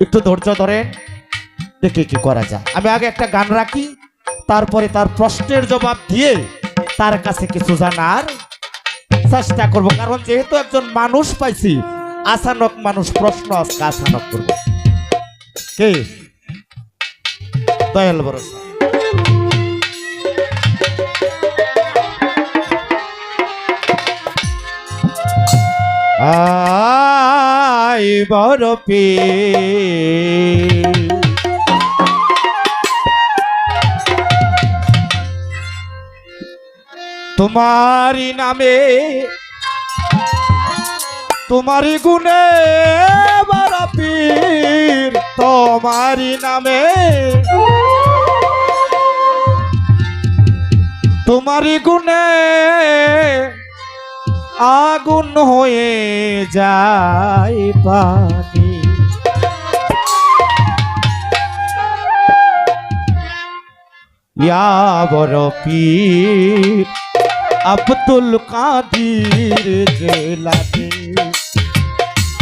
একটু ধৈর্য ধরেন দেখি কি করা যায়। আমি আগে একটা গান রাখি, তারপরে তার প্রশ্নের জবাব দিয়ে তার কাছে কিছু জানার চেষ্টা করব। কারণ যেহেতু একজন মানুষ পাইছি আসানক মানুষ প্রশ্ন আজকে আসানক করব। দয়াল ভরসা। আই বড় পীর। তোমারি নামে তোমারি গুণে পীর তোমারি নামে তোমারি গুণে আগুন হয়ে যায় পানি। বড় পীর আব্দুল কাদির জেলাতে।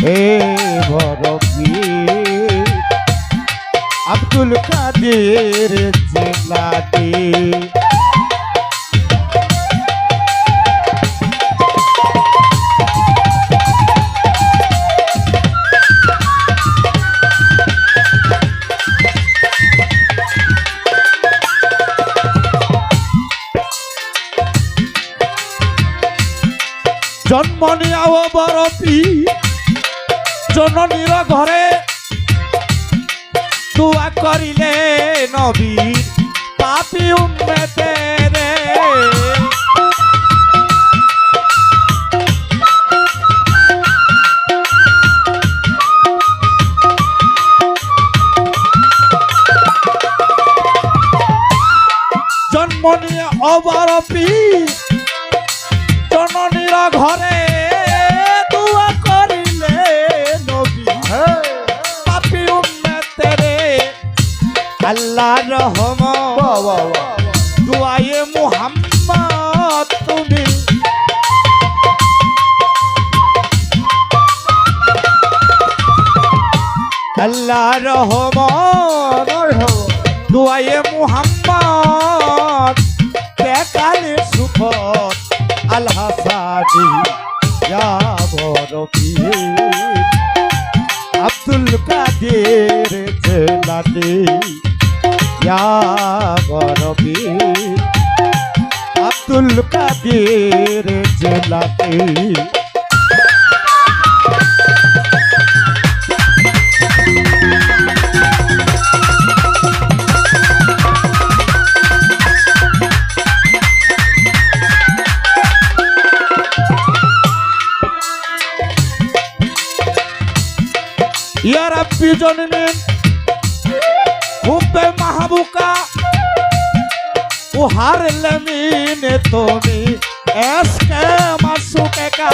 হে বড় পীর আব্দুল কাদির জেলাতে। জননীর ঘরে। তুয়া করিলে নবী পাপি উম্মেতে রে। জন্ম নিয়ে অবরফি জননীর ঘরে আল্লাহ রহম দুয়ায়ে মুহাম্মদ বেকালে সুখত আল হাসানি ইয়া বড় পীর। আব্দুল কাদের জেলানি বড় পীর। আব্দুল কাদের জেলানি। ইয়া রাব্বি জননীন হুব্বে মাহবুকা, উহার লমিনে তুমি এসকে মাসুকে কা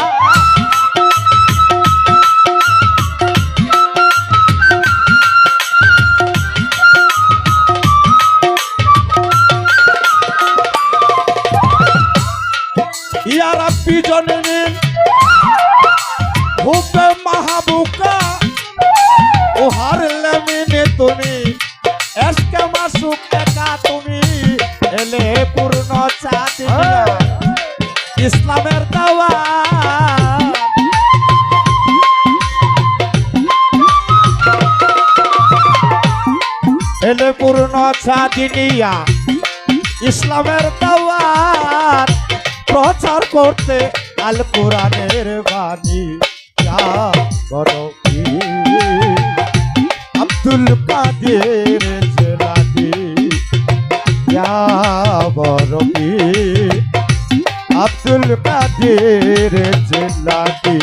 ইয়া রাব্বি জননীন হুব্বে মাহবুকা তুমি। এসকে মাসুক একা তুমি। এলে পূর্ণ চাঁদ ইসলামের দাওয়া। এলে পূর্ণ চাঁদিনিয়া ইসলামের দাওয়াত প্রচার করতে আল কোরআনের বাণী বড় পীর। আব্দুল কাদের জেলানি পীর। আব্দুল কাদের জেলানি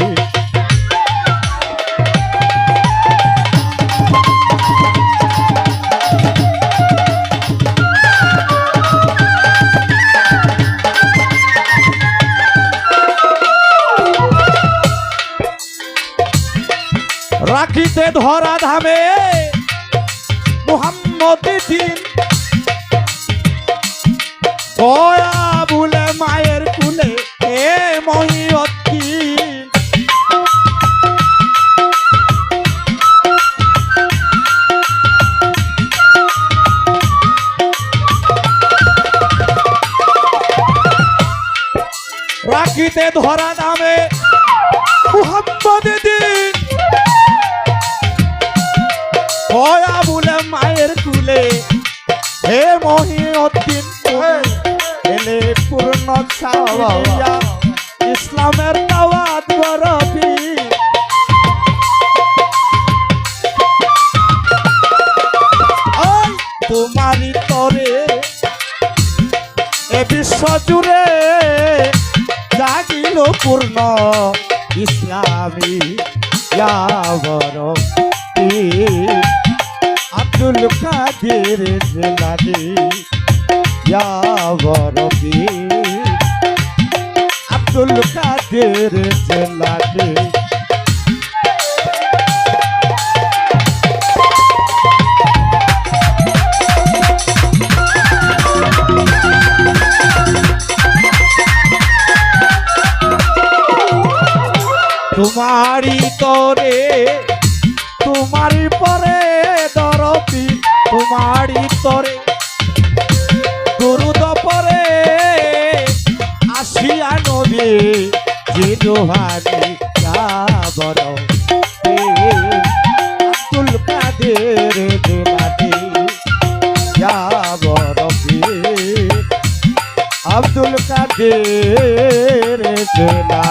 রাখিতে ধরা ধামে মোহাম্মদ মায়ের কুলে এ মহিয়তী রাখিতে ধরা নামে মোহাম্মদ দিন কয়া বলে মায়ের কুলে। হে মহিউদ্দিন এলে পূর্ণ ছাওয়া ইসলামের দাওয়াত ওই তোমারই তরে এ বিশ্ব জুড়ে জাগিল পূর্ণ ইসলামী ইয়াবর তোমারই তরে তোমারই পরে দরপি তোমারই তরে গুরুদ পরে আসিয়া নবী জিরোহানি বড় আব্দুল কাদের জেলানি বড় আব্দুল কাদের জেলা